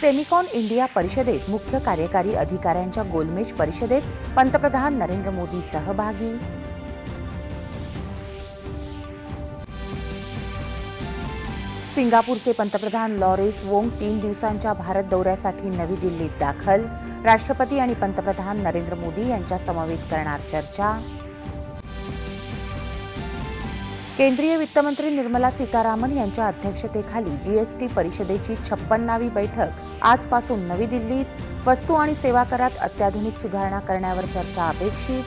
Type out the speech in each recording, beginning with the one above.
Semicon India परिषदेत मुख्य कार्यकारी अधिकाऱ्यांच्या गोलमेज परिषदेत पंतप्रधान नरेंद्र मोदी सहभागी. सिंगापूरचे पंतप्रधान लॉरेस वोंग तीन दिवसांच्या भारत दौऱ्यासाठी नवी दिल्लीत दाखल. राष्ट्रपती आणि पंतप्रधान नरेंद्र मोदी यांच्या समवेत करणार चर्चा. केंद्रीय वित्तमंत्री निर्मला सीतारामन यांच्या अध्यक्षतेखाली जीएसटी परिषदेची छप्पन्नावी बैठक आजपासून नवी दिल्लीत. वस्तू आणि सेवा करात अत्याधुनिक सुधारणा करण्यावर चर्चा अपेक्षित.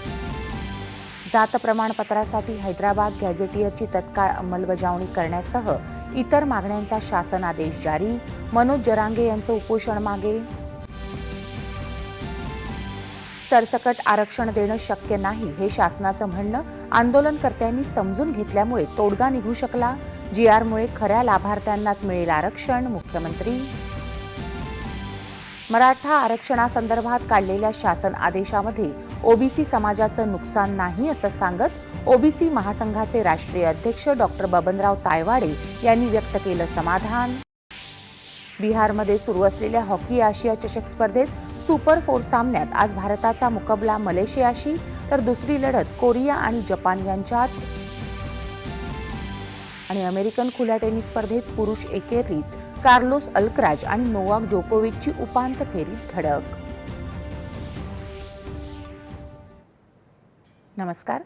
जात प्रमाणपत्रासाठी हैदराबाद गॅझेटियरची तत्काळ अंमलबजावणी करण्यासह इतर मागण्यांचा शासन आदेश जारी. मनोज जरांगे यांचं उपोषण मागे सरसकट आरक्षण देणं शक्य नाही हे शासनाचं म्हणणं आंदोलनकर्त्यांनी समजून घेतल्यामुळे तोडगा निघू शकला. जी आरमुळे खऱ्या लाभार्थ्यांनाच मिळेल आरक्षण. मुख्यमंत्री मराठा आरक्षणासंदर्भात काढलेल्या शासन आदेशामध्ये ओबीसी समाजाचं नुकसान नाही असं सांगत ओबीसी महासंघाचे राष्ट्रीय अध्यक्ष डॉक्टर बबनराव तायवाडे यांनी व्यक्त केलं समाधान. बिहारमध्ये सुरू असलेल्या हॉकी आशिया चषक स्पर्धेत सुपर फोर सामन्यात आज भारताचा मुकाबला मलेशियाशी तर दुसरी लढत कोरिया आणि जपान यांच्यात. आणि अमेरिकन खुल्या टेनिस स्पर्धेत पुरुष एकेरीत कार्लोस अल्क्राज आणि नोवाक जोकोविचची उपांत फेरीत धडक. नमस्कार.